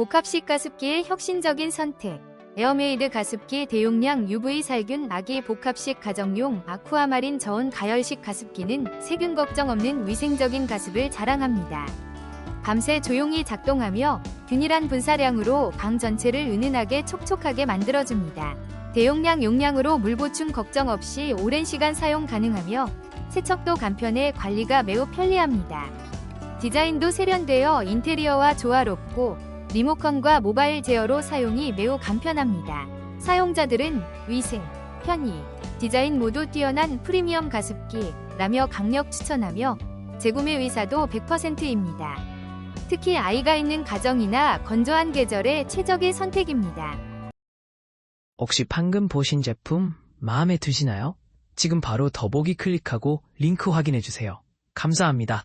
복합식 가습기의 혁신적인 선택. 에어메이드 가습기 대용량 UV 살균 아기 복합식 가정용 아쿠아마린 저온 가열식 가습기는 세균 걱정 없는 위생적인 가습을 자랑합니다. 밤새 조용히 작동하며 균일한 분사량으로 방 전체를 은은하게 촉촉하게 만들어줍니다. 대용량 용량으로 물 보충 걱정 없이 오랜 시간 사용 가능하며 세척도 간편해 관리가 매우 편리합니다. 디자인도 세련되어 인테리어와 조화롭고 리모컨과 모바일 제어로 사용이 매우 간편합니다. 사용자들은 위생, 편의, 디자인 모두 뛰어난 프리미엄 가습기라며 강력 추천하며 재구매 의사도 100%입니다. 특히 아이가 있는 가정이나 건조한 계절에 최적의 선택입니다. 혹시 방금 보신 제품 마음에 드시나요? 지금 바로 더보기 클릭하고 링크 확인해 주세요. 감사합니다.